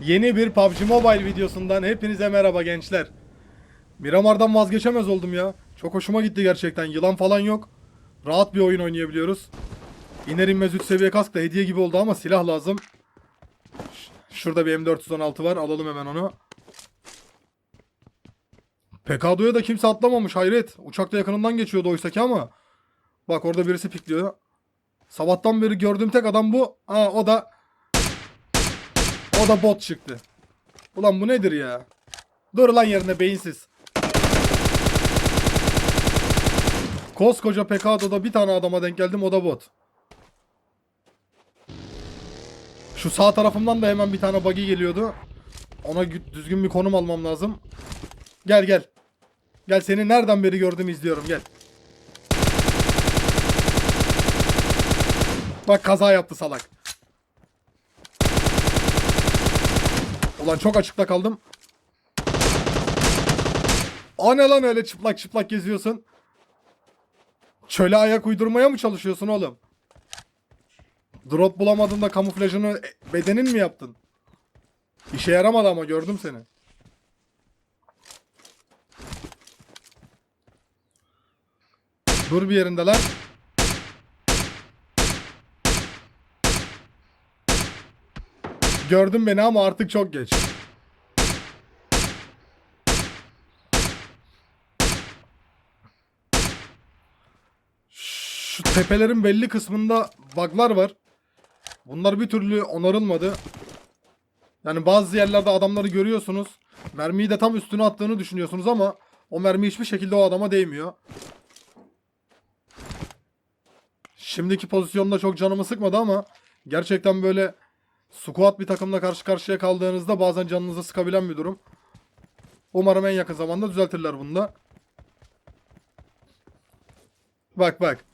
Yeni bir PUBG Mobile videosundan hepinize merhaba gençler. Miramar'dan vazgeçemez oldum ya. Çok hoşuma gitti gerçekten. Yılan falan yok. Rahat bir oyun oynayabiliyoruz. İner inmez 3 seviye kask da hediye gibi oldu ama silah lazım. Şurada bir M416 var. Alalım hemen onu. PKD'ya da kimse atlamamış hayret. Uçakta yakınından geçiyordu oysaki ama. Bak orada birisi pikliyor. Sabahtan beri gördüğüm tek adam bu. Ha o da o da bot çıktı. Ulan bu nedir ya? Dur lan yerine beyinsiz. Koskoca PKD'da bir tane adama denk geldim o da bot. Şu sağ tarafımdan da hemen bir tane buggy geliyordu. Ona gü- düzgün bir konum almam lazım. Gel gel. Gel seni nereden beri gördüm izliyorum gel. Bak kaza yaptı salak. Ulan çok açıkta kaldım. O ne lan öyle çıplak çıplak geziyorsun? Çöle ayak uydurmaya mı çalışıyorsun oğlum? Drop bulamadın da kamuflajını e, bedenin mi yaptın? İşe yaramadı ama gördüm seni. Dur bir yerinde Gördün beni ama artık çok geç. Şu tepelerin belli kısmında bug'lar var. Bunlar bir türlü onarılmadı. Yani bazı yerlerde adamları görüyorsunuz. Mermiyi de tam üstüne attığını düşünüyorsunuz ama o mermi hiçbir şekilde o adama değmiyor. Şimdiki pozisyonda çok canımı sıkmadı ama gerçekten böyle squat bir takımla karşı karşıya kaldığınızda bazen canınızı sıkabilen bir durum. Umarım en yakın zamanda düzeltirler bunu da. Bak bak.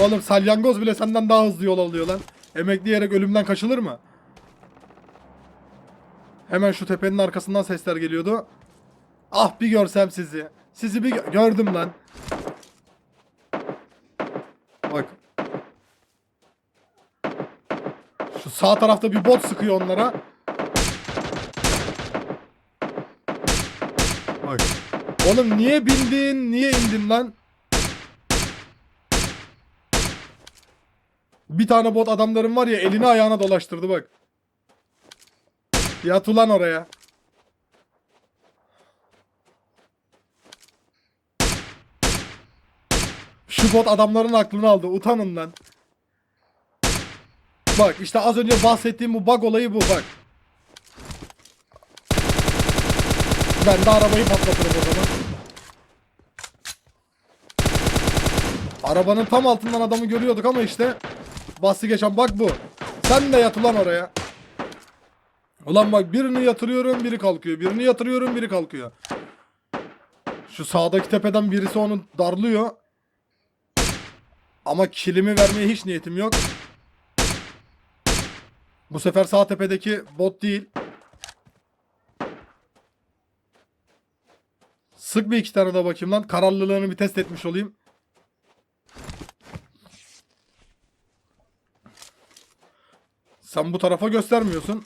Oğlum salyangoz bile senden daha hızlı yol alıyor lan. Emekleyerek ölümden kaçılır mı? Hemen şu tepenin arkasından sesler geliyordu. Ah bir görsem sizi. Sizi bir gö- gördüm lan. Bak. Şu sağ tarafta bir bot sıkıyor onlara. Bak. Oğlum niye bindin? Niye indin lan? Bir tane bot adamların var ya elini ayağına dolaştırdı bak. Yat ulan oraya. Şu bot adamların aklını aldı. Utanın lan. Bak işte az önce bahsettiğim bu bug olayı bu bak. Ben de arabayı patlatırım o zaman. Arabanın tam altından adamı görüyorduk ama işte bahsi geçen bak bu. Sen de yat ulan oraya. Ulan bak birini yatırıyorum biri kalkıyor. Birini yatırıyorum biri kalkıyor. Şu sağdaki tepeden birisi onu darlıyor. Ama kilimi vermeye hiç niyetim yok. Bu sefer sağ tepedeki bot değil. Sık bir iki tane daha bakayım lan. Kararlılığını bir test etmiş olayım. Sen bu tarafa göstermiyorsun.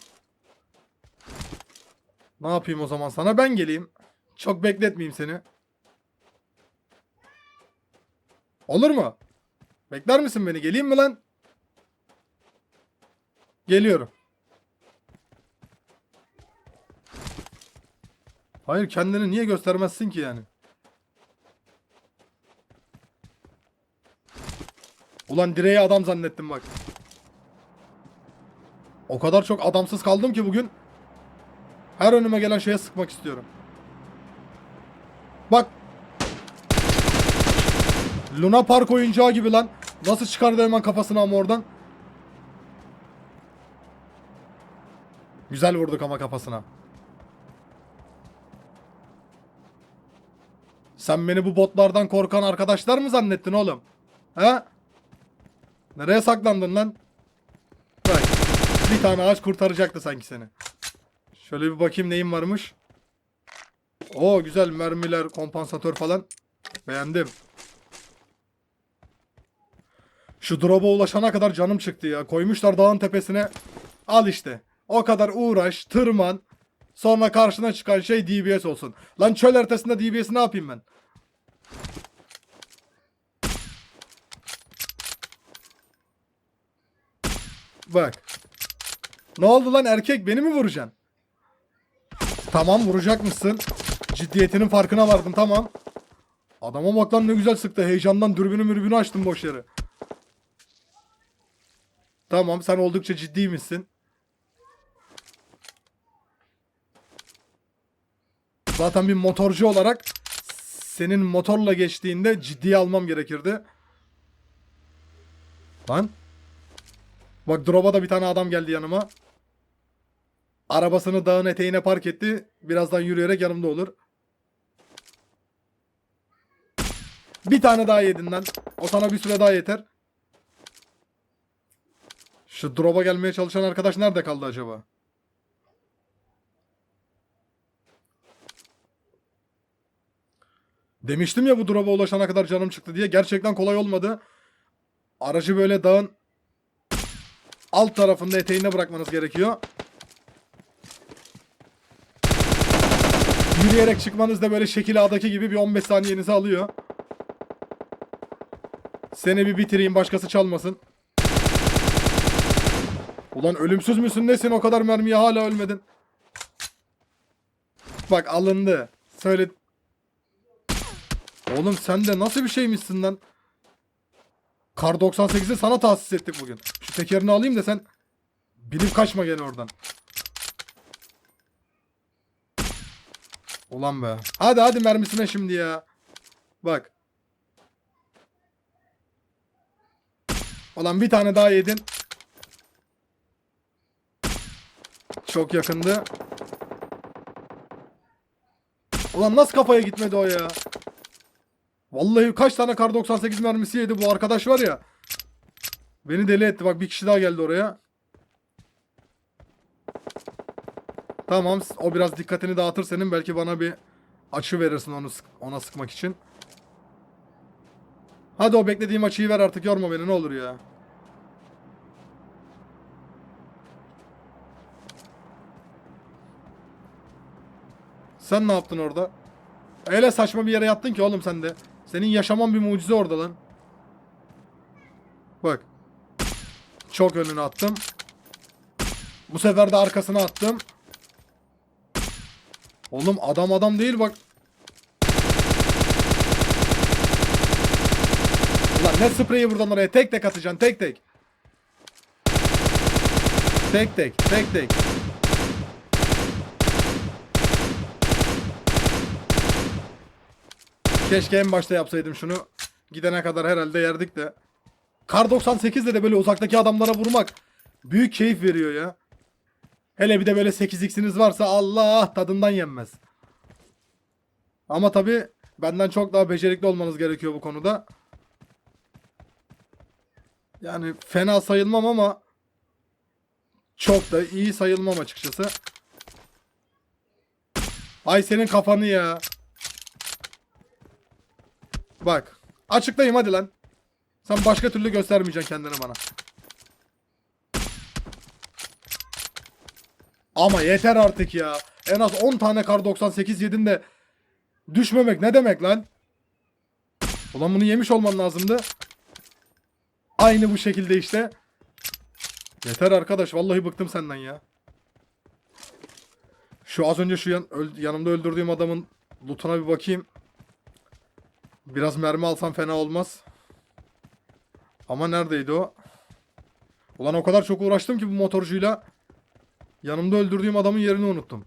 Ne yapayım o zaman sana? Ben geleyim. Çok bekletmeyeyim seni. Olur mu? Bekler misin beni? Geleyim mi lan? Geliyorum. Hayır kendini niye göstermezsin ki yani? Ulan direğe adam zannettim bak. O kadar çok adamsız kaldım ki bugün. Her önüme gelen şeye sıkmak istiyorum. Bak. Luna Park oyuncağı gibi lan. Nasıl çıkardı hemen kafasını ama oradan. Güzel vurduk ama kafasına. Sen beni bu botlardan korkan arkadaşlar mı zannettin oğlum? He? Nereye saklandın lan? Bak. Bir tane ağaç kurtaracaktı sanki seni. Şöyle bir bakayım neyim varmış. Oo güzel mermiler, kompansatör falan. Beğendim. Şu drop'a ulaşana kadar canım çıktı ya. Koymuşlar dağın tepesine. Al işte. O kadar uğraş, tırman. Sonra karşına çıkan şey DBS olsun. Lan çöl haritasında DBS'i ne yapayım ben? Bak. Ne oldu lan erkek beni mi vuracaksın? Tamam vuracak mısın? Ciddiyetinin farkına vardım tamam. Adama bak lan ne güzel sıktı. Heyecandan dürbünü mürbünü açtım boş yere. Tamam sen oldukça ciddi misin? Zaten bir motorcu olarak senin motorla geçtiğinde ciddiye almam gerekirdi. Lan. Bak drop'a da bir tane adam geldi yanıma. Arabasını dağın eteğine park etti. Birazdan yürüyerek yanımda olur. Bir tane daha yedin lan. O sana bir süre daha yeter. Şu drop'a gelmeye çalışan arkadaş nerede kaldı acaba? Demiştim ya bu drop'a ulaşana kadar canım çıktı diye. Gerçekten kolay olmadı. Aracı böyle dağın alt tarafında eteğine bırakmanız gerekiyor. Yürüyerek çıkmanız da böyle şekil A'daki gibi bir 15 saniyenizi alıyor. Seni bir bitireyim başkası çalmasın. Ulan ölümsüz müsün nesin o kadar mermiye hala ölmedin. Bak alındı. Söyle. Oğlum sen de nasıl bir şeymişsin lan? Kar 98'i sana tahsis ettik bugün. Şu tekerini alayım da sen bilip kaçma gene oradan. Ulan be. Hadi hadi mermisine şimdi ya. Bak. Ulan bir tane daha yedin. Çok yakındı. Ulan nasıl kafaya gitmedi o ya? Vallahi kaç tane kar 98 mermisi yedi bu arkadaş var ya. Beni deli etti. Bak bir kişi daha geldi oraya. Tamam o biraz dikkatini dağıtır senin. Belki bana bir açı verirsin onu ona sıkmak için. Hadi o beklediğim açıyı ver artık yorma beni ne olur ya. Sen ne yaptın orada? Öyle saçma bir yere yattın ki oğlum sen de. Senin yaşaman bir mucize orada lan. Bak. Çok önüne attım. Bu sefer de arkasına attım. Oğlum adam adam değil bak. Ulan ne spreyi buradan oraya tek tek atacaksın tek tek. Tek tek tek tek. Keşke en başta yapsaydım şunu. Gidene kadar herhalde yerdik de. Kar 98 de böyle uzaktaki adamlara vurmak büyük keyif veriyor ya. Hele bir de böyle 8x'iniz varsa Allah tadından yenmez. Ama tabi benden çok daha becerikli olmanız gerekiyor bu konuda. Yani fena sayılmam ama çok da iyi sayılmam açıkçası. Ay senin kafanı ya. Bak. Açıklayayım hadi lan. Sen başka türlü göstermeyeceksin kendini bana. Ama yeter artık ya. En az 10 tane kar 98 yedin de düşmemek ne demek lan? Ulan bunu yemiş olman lazımdı. Aynı bu şekilde işte. Yeter arkadaş vallahi bıktım senden ya. Şu az önce şu yan, öl- yanımda öldürdüğüm adamın lootuna bir bakayım. Biraz mermi alsam fena olmaz. Ama neredeydi o? Ulan o kadar çok uğraştım ki bu motorcuyla. Yanımda öldürdüğüm adamın yerini unuttum.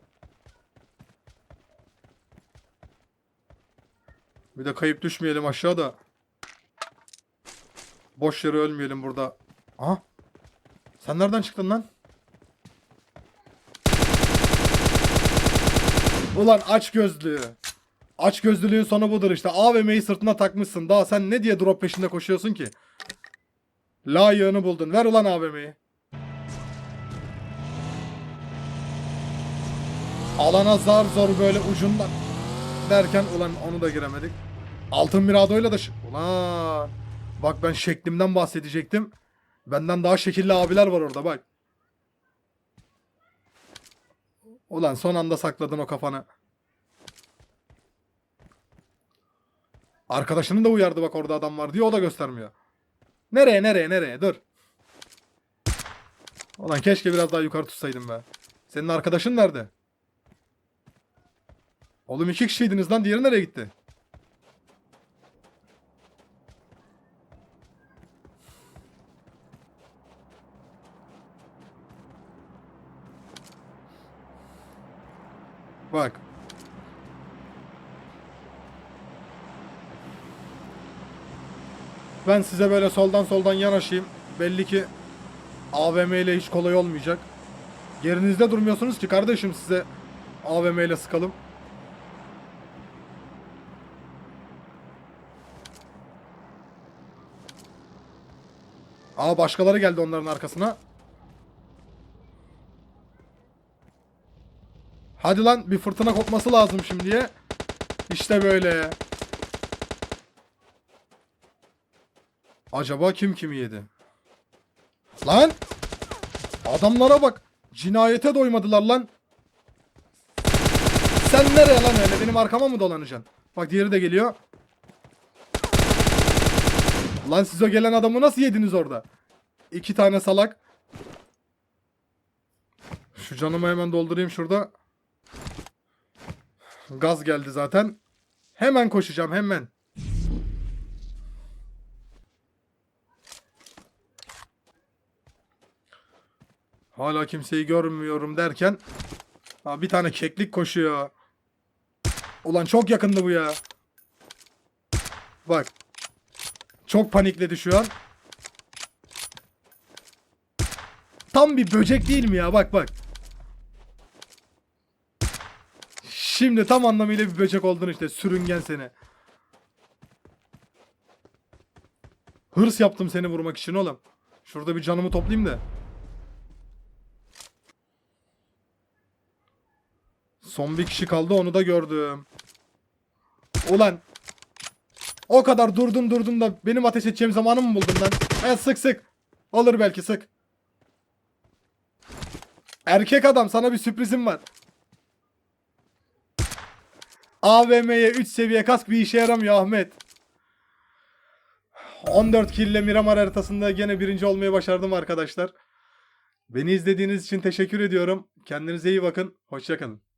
Bir de kayıp düşmeyelim aşağıda. Boş yere ölmeyelim burada. Aha. Sen nereden çıktın lan? Ulan aç gözlüğü. Aç gözlülüğün sonu budur işte. AVM'yi sırtına takmışsın. Daha sen ne diye drop peşinde koşuyorsun ki? Layığını buldun. Ver ulan AVM'yi. Alana zar zor böyle ucundan derken ulan onu da giremedik. Altın Mirado'yla da ulan bak ben şeklimden bahsedecektim. Benden daha şekilli abiler var orada bak. Ulan son anda sakladın o kafanı. Arkadaşını da uyardı bak orada adam var diye o da göstermiyor. Nereye nereye nereye dur. Ulan keşke biraz daha yukarı tutsaydım be. Senin arkadaşın nerede? Oğlum iki kişiydiniz lan diğeri nereye gitti? Bak. Ben size böyle soldan soldan yanaşayım. Belli ki AVM ile hiç kolay olmayacak. Yerinizde durmuyorsunuz ki kardeşim size AVM ile sıkalım. Aa başkaları geldi onların arkasına. Hadi lan bir fırtına kopması lazım şimdiye. İşte böyle. Acaba kim kimi yedi? Lan! Adamlara bak. Cinayete doymadılar lan. Sen nereye lan öyle? Benim arkama mı dolanacaksın? Bak diğeri de geliyor. Lan siz o gelen adamı nasıl yediniz orada? İki tane salak. Şu canımı hemen doldurayım şurada. Gaz geldi zaten. Hemen koşacağım hemen. Hala kimseyi görmüyorum derken ha, bir tane keklik koşuyor. Ulan çok yakındı bu ya. Bak. Çok panikledi şu an. Tam bir böcek değil mi ya? Bak bak. Şimdi tam anlamıyla bir böcek oldun işte. Sürüngen seni. Hırs yaptım seni vurmak için oğlum. Şurada bir canımı toplayayım da. Son bir kişi kaldı onu da gördüm. Ulan. O kadar durdun durdun da benim ateş edeceğim zamanı mı buldun lan? Evet sık sık. Olur belki sık. Erkek adam sana bir sürprizim var. AVM'ye 3 seviye kask bir işe yaramıyor Ahmet. 14 kill ile Miramar haritasında gene birinci olmayı başardım arkadaşlar. Beni izlediğiniz için teşekkür ediyorum. Kendinize iyi bakın. Hoşçakalın.